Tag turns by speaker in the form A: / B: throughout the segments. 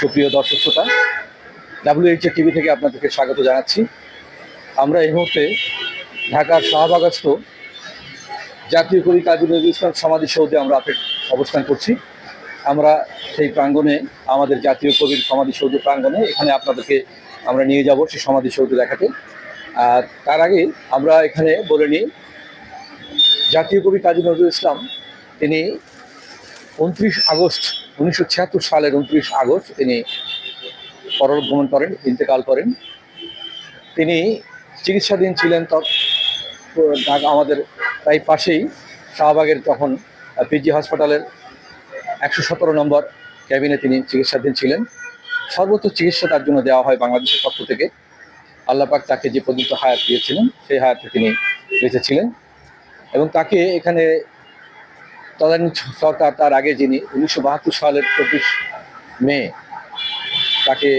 A: সুপ্রিয় দর্শক শ্রোতা ডাব্লিউএইচ টিভি থেকে আপনাদেরকে স্বাগত জানাচ্ছি। আমরা এই মুহূর্তে ঢাকার শাহবাগস্থ জাতীয় কবি কাজী নজরুল ইসলাম সমাধিসৌধে আমরা অবস্থান করছি। আমরা সেই প্রাঙ্গণে, আমাদের জাতীয় কবির সমাধি সমাধিসৌধ প্রাঙ্গণে এখানে আপনাদেরকে আমরা নিয়ে যাব সেই সমাধি সমাধিসৌধ দেখাতে। আর তার আগে আমরা এখানে বলে নিই, জাতীয় কবি কাজী নজরুল ইসলাম, তিনি উনত্রিশ আগস্ট উনিশশো ছিয়াত্তর সালের উনত্রিশ আগস্ট তিনি পরলোকগমন করেন, ইন্তেকাল করেন। তিনি চিকিৎসাধীন ছিলেন আমাদের তাই পাশেই, শাহবাগের তখন পিজি হাসপাতালের একশো সতেরো নম্বর ক্যাবিনে তিনি চিকিৎসাধীন ছিলেন। সর্বোচ্চ চিকিৎসা তার জন্য দেওয়া হয় বাংলাদেশের পক্ষ থেকে। আল্লাপাক তাকে যে পর্যন্ত হায়াত দিয়েছিলেন, সেই হায়াতে তিনি বেঁচেছিলেন এবং তাকে এখানে তদানীন সরকার তার আগে যিনি উনিশশো বাহাত্তর সালের চব্বিশ মে তাকে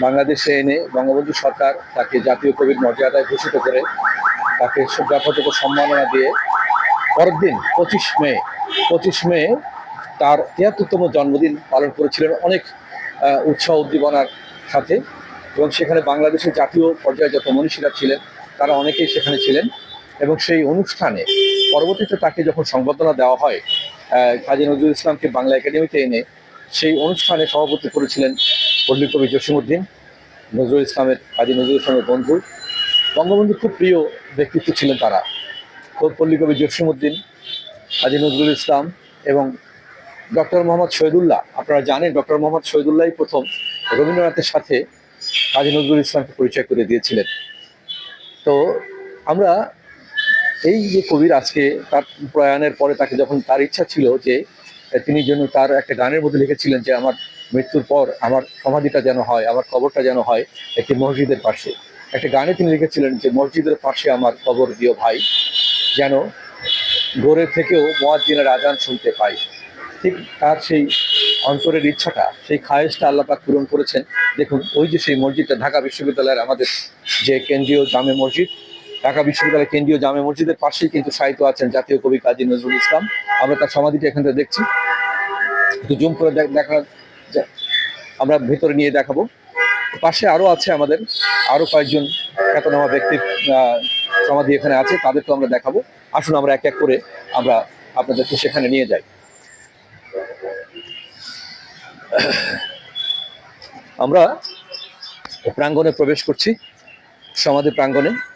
A: বাংলাদেশে এনে বঙ্গবন্ধু সরকার তাকে জাতীয় কবির মর্যাদায় ভূষিত করে তাকে যথাযথ সম্মাননা দিয়ে পরের দিন পঁচিশ মে পঁচিশ মে তার তিয়াত্তরতম জন্মদিন পালন করেছিলেন অনেক উৎসাহ উদ্দীপনার সাথে এবং সেখানে বাংলাদেশের জাতীয় পর্যায়ে যত মনীষীরা ছিলেন তারা অনেকেই সেখানে ছিলেন এবং সেই অনুষ্ঠানে পরবর্তীতে তাকে যখন সংবর্ধনা দেওয়া হয় কাজী নজরুল ইসলামকে বাংলা একাডেমিতে এনে সেই অনুষ্ঠানে সভাপতি করেছিলেন পল্লী কবি জসিমুদ্দিন নজরুল ইসলামের কাজী নজরুল ইসলামের বন্ধু। বঙ্গবন্ধুর খুব প্রিয় ব্যক্তিত্ব ছিলেন তারা। পল্লী কবি জসিমুদ্দিন কাজী নজরুল ইসলাম এবং ডক্টর মোহাম্মদ শহীদুল্লাহ, আপনারা জানেন ডক্টর মোহাম্মদ শহীদুল্লাহই প্রথম রবীন্দ্রনাথের সাথে কাজী নজরুল ইসলামকে পরিচয় করে দিয়েছিলেন। তো আমরা এই যে কবির আজকে তার প্রয়াণের পরে তাকে যখন তার ইচ্ছা ছিল যে তিনি যেন তার একটা গানের মধ্যে লিখেছিলেন যে, আমার মৃত্যুর পর আমার সমাধিটা যেন হয়, আমার কবরটা যেন হয় একটি মসজিদের পাশে। একটা গানে তিনি লিখেছিলেন যে, মসজিদের পাশে আমার কবর দিও ভাই, যেন গোরে থেকেও মোয়াজ্জিনের আজান শুনতে পাই। ঠিক তার সেই অন্তরের ইচ্ছাটা, সেই খায়েশটা আল্লাপাক পূরণ করেছেন। দেখুন, ওই যে সেই মসজিদটা ঢাকা বিশ্ববিদ্যালয়ের আমাদের যে কেন্দ্রীয় জামে মসজিদ ঢাকা বিশ্ববিদ্যালয় কেন্দ্রীয় জামে মসজিদের পাশেই কিন্তু সাহিত্য আছেন জাতীয় কবি কাজী নজরুল ইসলাম। আমরা তার সমাধিটা এখান থেকে দেখছি। একটু জুম করে দেখ- আমরা ভেতরে নিয়ে দেখাবো। পাশে আরও আছে আমাদের, আরও কয়েকজন খ্যাতনামা ব্যক্তির সমাধি এখানে আছে, তাদেরকেও আমরা দেখাবো। আসুন আমরা এক এক করে আমরা আপনাদেরকে সেখানে নিয়ে যাই। আমরা প্রাঙ্গণে প্রবেশ করছি, সমাধি প্রাঙ্গণে।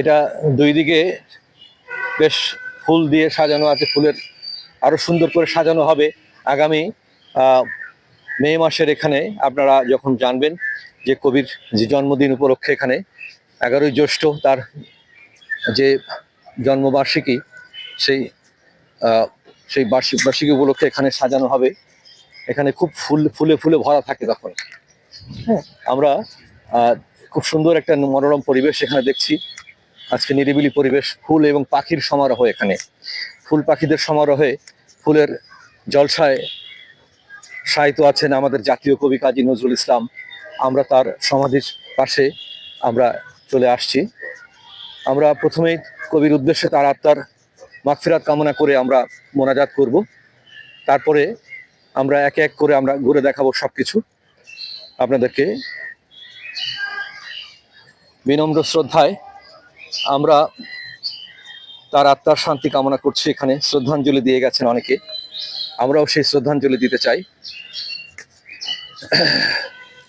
A: এটা দুই দিকে বেশ ফুল দিয়ে সাজানো আছে, ফুলের আরও সুন্দর করে সাজানো হবে। আগামী মে মাসের এখানে আপনারা যখন জানবেন যে কবির যে জন্মদিন উপলক্ষে এখানে এগারোই জ্যৈষ্ঠ তার যে জন্মবার্ষিকী, সেই সেই বার্ষিক, বার্ষিকী উপলক্ষে এখানে সাজানো হবে। এখানে খুব ফুল, ফুলে ফুলে ভরা থাকে তখন। হ্যাঁ আমরা খুব সুন্দর একটা মনোরম পরিবেশ এখানে দেখছি। আজকে নিরিবিলি পরিবেশ, ফুল এবং পাখির সমারোহ এখানে। ফুল পাখিদের সমারোহে ফুলের জলসায় সাহিত্য আছেন আমাদের জাতীয় কবি কাজী নজরুল ইসলাম। আমরা তার সমাধির পাশে আমরা চলে আসছি। আমরা প্রথমেই কবির উদ্দেশ্যে তার আত্মার মাগফিরাত কামনা করে আমরা মোনাজাত করব। তারপরে আমরা এক এক করে আমরা ঘুরে দেখাবো সবকিছু। আপনাদেরকে বিনম্র শ্রদ্ধায় আমরা তার আত্মার শান্তি কামনা করছি এখানে। শ্রদ্ধাঞ্জলি দিয়ে গেছেন অনেকে। আমরাও সেই শ্রদ্ধাঞ্জলি দিতে চাই।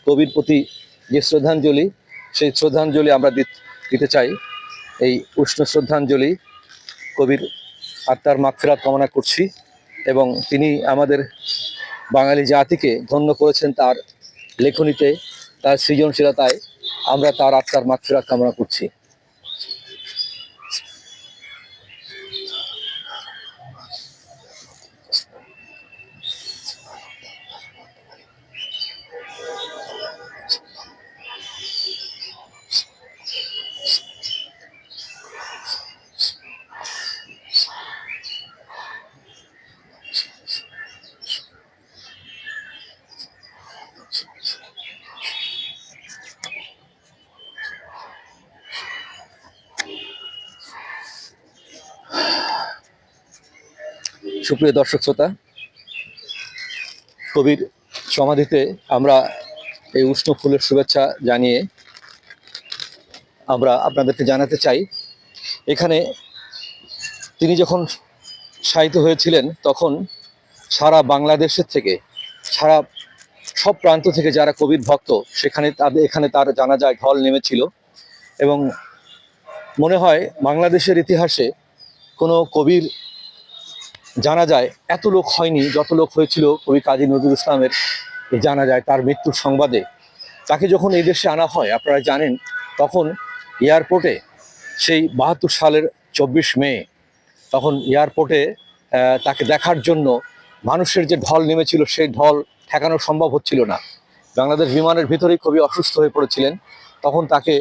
A: কবির প্রতি যে শ্রদ্ধাঞ্জলি, সেই শ্রদ্ধাঞ্জলি আমরা দিত- চাই। এই উষ্ণ শ্রদ্ধাঞ্জলি কবির আত্মার মাগফিরাত কামনা করছি এবং তিনি আমাদের বাঙালি জাতিকে ধন্য করেছেন তার লেখনীতে, তার সৃজনশীলতায় আমরা তার আত্মার মাগফিরাত কামনা করছি। সুপ্রিয় দর্শক শ্রোতা, কবির সমাধিতে আমরা এই উষ্ণ ফুলের শুভেচ্ছা জানিয়ে আমরা আপনাদেরকে জানাতে চাই। এখানে তিনি যখন শায়িত হয়েছিলেন, তখন সারা বাংলাদেশের থেকে, সারা সব প্রান্ত থেকে যারা কবির ভক্ত, সেখানে তাদের, এখানে তার জানা যায়, ঢল নেমেছিল এবং মনে হয় বাংলাদেশের ইতিহাসে কোনো কবির জানা যায়, এত লোক হয়নি, যত লোক হয়েছিল কবি কাজী নজরুল ইসলামের জানা যায় তার মৃত্যুর সংবাদে। তাকে যখন এই দেশে আনা হয়, আপনারা জানেন, তখন এয়ারপোর্টে সেই বাহাত্তর সালের চব্বিশ মে, তখন এয়ারপোর্টে তাকে দেখার জন্য মানুষের যে ঢল নেমেছিল, সেই ঢল ঠেকানো সম্ভব হচ্ছিল না। বাংলাদেশ বিমানের ভিতরেই খুবই অসুস্থ হয়ে পড়েছিলেন। তখন তাকে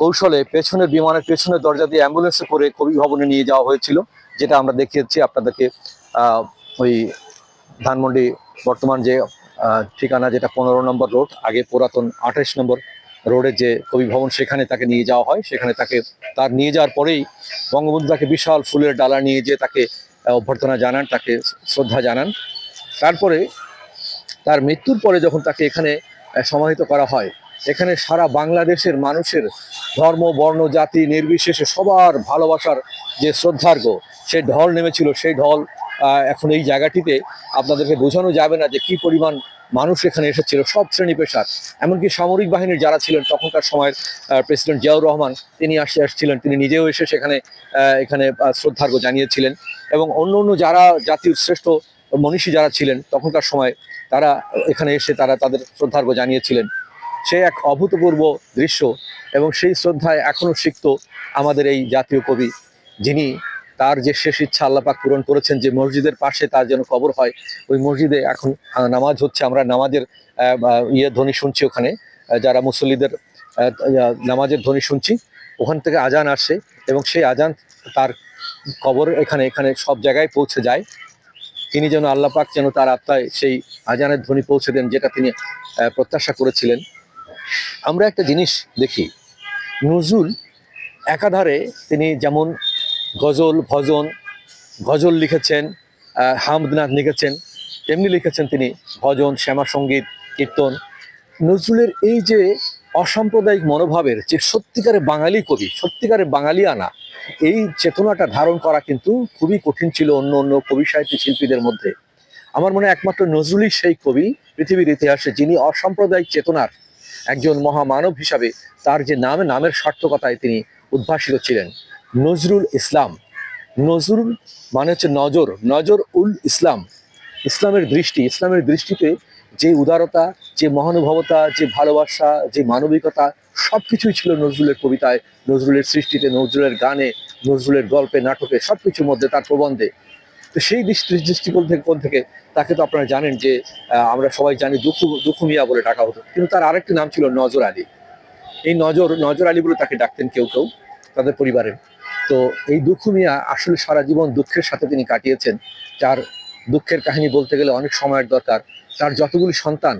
A: কৌশলে পেছনের বিমানের পেছনের দরজা দিয়ে অ্যাম্বুলেন্সে করে কবি ভবনে নিয়ে যাওয়া হয়েছিল। যেটা আমরা দেখিয়েছি আপনাদেরকে ওই ধানমন্ডি বর্তমান যে ঠিকানা যেটা পনেরো নম্বর রোড, আগে পুরাতন আঠাশ নম্বর রোডের যে কবি ভবন সেখানে তাকে নিয়ে যাওয়া হয়। সেখানে তাকে, তার নিয়ে যাওয়ার পরেই বঙ্গবন্ধু তাকে বিশাল ফুলের ডালা নিয়ে যেয়ে তাকে অভ্যর্থনা জানান, তাকে শ্রদ্ধা জানান। তারপরে, তার মৃত্যুর পরে যখন তাকে এখানে সমাহিত করা হয়, এখানে সারা বাংলাদেশের মানুষের ধর্ম, বর্ণ, জাতি, নির্বিশেষে সবার ভালোবাসার যে শ্রদ্ধার্ঘ সে ঢল নেমেছিল, সেই ঢল এখন এই জায়গাটিতে আপনাদেরকে বোঝানো যাবে না যে কি পরিমাণ মানুষ এখানে এসেছিল, সব শ্রেণি পেশার। এমনকি সামরিক বাহিনীর যারা ছিলেন, তখনকার সময়ের প্রেসিডেন্ট জিয়াউর রহমান, তিনি আসে আসছিলেন, তিনি নিজেও এসে সেখানে এখানে শ্রদ্ধার্ঘ জানিয়েছিলেন। এবং অন্য অন্য যারা জাতির শ্রেষ্ঠ মনীষী যারা ছিলেন, তখনকার সময় তারা এখানে এসে তারা তাদের শ্রদ্ধার্ঘ জানিয়েছিলেন। সে এক অভূতপূর্ব দৃশ্য এবং সেই শ্রদ্ধায় এখনও সিক্ত আমাদের এই জাতীয় কবি যিনি তার যে শেষ ইচ্ছা আল্লাপাক পূরণ করেছেন, যে মসজিদের পাশে তার যেন কবর হয়, ওই মসজিদে এখন নামাজ হচ্ছে, আমরা নামাজের ইয়ে ধ্বনি শুনছি ওখানে যারা মুসল্লিদের নামাজের ধ্বনি শুনছি, ওখান থেকে আজান আসে এবং সেই আজান তার কবর এখানে এখানে সব জায়গায় পৌঁছে যায়। তিনি যেন আল্লাপাক যেন তার আত্মায় সেই আজানের ধ্বনি পৌঁছে দেন, যেটা তিনি প্রত্যাশা করেছিলেন। আমরা একটা জিনিস দেখি, নজরুল একাধারে তিনি যেমন গজল, ভজন, গজল লিখেছেন হামদনাথ লিখেছেন, তেমনি লিখেছেন তিনি ভজন, শ্যামা সংগীত, কীর্তন। নজরুলের এই যে অসাম্প্রদায়িক মনোভাবের যে সত্যিকারে বাঙালি কবি, সত্যিকারে বাঙালি আনা এই চেতনাটা ধারণ করা কিন্তু খুবই কঠিন ছিল অন্য অন্য কবি, সাহিত্য শিল্পীদের মধ্যে। আমার মনে একমাত্র নজরুলই সেই কবি পৃথিবীর ইতিহাসে যিনি অসাম্প্রদায়িক চেতনার একজন মহামানব হিসাবে তার যে নামে, নামের সার্থকতায় তিনি উদ্ভাসিত ছিলেন। নজরুল ইসলাম। নজরুল মানে হচ্ছে নজর নজর উল ইসলাম। ইসলামের দৃষ্টি, ইসলামের দৃষ্টিতে যে উদারতা, যে মহানুভবতা, যে ভালোবাসা, যে মানবিকতা সব কিছুই ছিল নজরুলের কবিতায়। নজরুলের সৃষ্টিতে, নজরুলের গানে, নজরুলের গল্পে, নাটকে সব কিছুর মধ্যে তার প্রবন্ধে। তো সেই দৃষ্টি, দৃষ্টিকোণ থেকে কোন থেকে তাকে তো আপনারা জানেন যে আমরা সবাই জানি দুঃখু দুঃখু মিয়া বলে ডাকা হতো। কিন্তু তার আরেকটি নাম ছিল নজর আলী। এই নজর নজর আলী বলে তাকে ডাকতেন কেউ কেউ, তাদের পরিবারের। তো এই দুঃখ মিয়া আসলে সারা জীবন দুঃখের সাথে তিনি কাটিয়েছেন। তার দুঃখের কাহিনী বলতে গেলে অনেক সময়ের দরকার। তার যতগুলি সন্তান,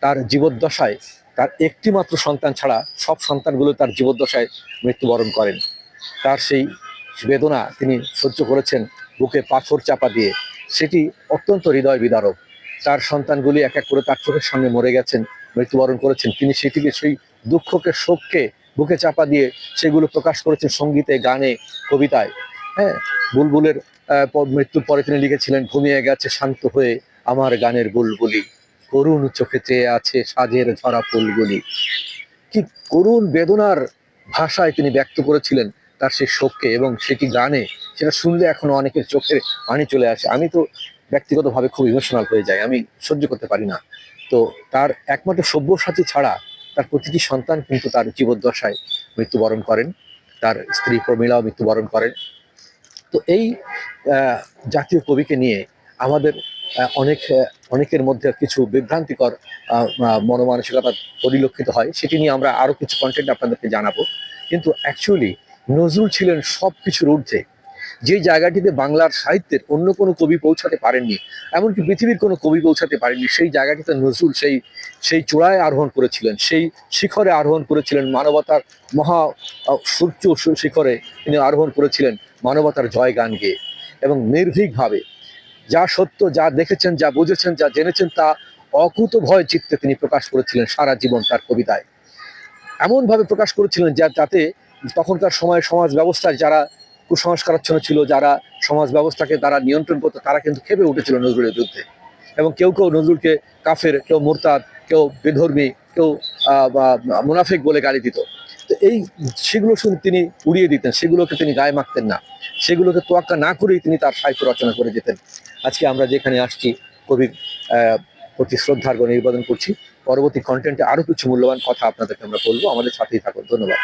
A: তার জীবদ্দশায়, তার একটি মাত্র সন্তান ছাড়া সব সন্তানগুলো তার জীবদ্দশায় মৃত্যুবরণ করেন। তার সেই বেদনা তিনি সহ্য করেছেন বুকে পাথর চাপা দিয়ে। সেটি অত্যন্ত হৃদয় বিদারক। তার সন্তানগুলি এক এক করে তার চোখের সামনে মরে গেছেন, মৃত্যুবরণ করেছেন। তিনি সেটিকে সেই দুঃখকে, শোককে বুকে চাপা দিয়ে সেগুলো প্রকাশ করেছেন সঙ্গীতে, গানে, কবিতায়। হ্যাঁ বুলবুলের মৃত্যুর পরে তিনি লিখেছিলেন, ঘুমিয়ে গেছে শান্ত হয়ে আমার গানের বুলবুলি। করুণ চোখে চেয়ে আছে সাজের ঝরা ফুলগুলি। কি করুণ বেদনার ভাষায় তিনি ব্যক্ত করেছিলেন তার সেই শোককে এবং সেটি গানে? সেটা শুনলে এখনও অনেকের চোখে পানি চলে আসে। আমি তো ব্যক্তিগতভাবে খুব ইমোশনাল হয়ে যাই। আমি সহ্য করতে পারি না। তো তার একমাত্র সব্যসাচী ছাড়া তার প্রতিটি সন্তান কিন্তু তার জীবদ্দশায় মৃত্যুবরণ করেন। তার স্ত্রী প্রমীলাও মৃত্যুবরণ করেন। তো এই জাতীয় কবিকে নিয়ে আমাদের অনেক অনেকের মধ্যে কিছু বিভ্রান্তিকর মনোমানসিকতা পরিলক্ষিত হয়। সেটি নিয়ে আমরা আরও কিছু কন্টেন্ট আপনাদেরকে জানাব। কিন্তু অ্যাকচুয়ালি নজরুল ছিলেন সব কিছুর ঊর্ধ্বে। যে জায়গাটিতে বাংলার সাহিত্যের অন্য কোনো কবি পৌঁছাতে পারেননি, এমনকি পৃথিবীর কোনো কবি পৌঁছাতে পারেননি, সেই জায়গাটিতে নজরুল সেই সেই চূড়ায় আরোহণ করেছিলেন, সেই শিখরে আরোহণ করেছিলেন, মানবতার মহা সূর্য শিখরে তিনি আরোহণ করেছিলেন মানবতার জয় গান গেয়ে। এবং নির্ভীকভাবে যা সত্য, যা দেখেছেন, যা বুঝেছেন, যা জেনেছেন, তা অকুত ভয় চিত্তে তিনি প্রকাশ করেছিলেন সারা জীবন তার কবিতায়। এমনভাবে প্রকাশ করেছিলেন যা, যাতে তখনকার সময়ে সমাজ ব্যবস্থায় যারা কুসংস্কারাচ্ছন্ন ছিল, যারা সমাজ ব্যবস্থাকে তারা নিয়ন্ত্রণ করতো, তারা কিন্তু খেপে উঠেছিল নজরুলের বিরুদ্ধে। এবং কেউ কেউ নজরুলকে কাফের, কেউ মোরতাদ, কেউ বেধর্মী, কেউ মুনাফিক বলে গালি দিত। তো এই সেগুলো শুনে তিনি উড়িয়ে দিতেন, সেগুলোকে তিনি গায়ে মাখতেন না। সেগুলোকে তোয়াক্কা না করেই তিনি তার সাহিত্য রচনা করে যেতেন। আজকে আমরা যেখানে আসছি কবির প্রতি শ্রদ্ধার্ঘ নিবেদন করছি। পরবর্তী কন্টেন্টে আরও কিছু মূল্যবান কথা আপনাদেরকে আমরা বলব। আমাদের সাথেই থাকুন। ধন্যবাদ।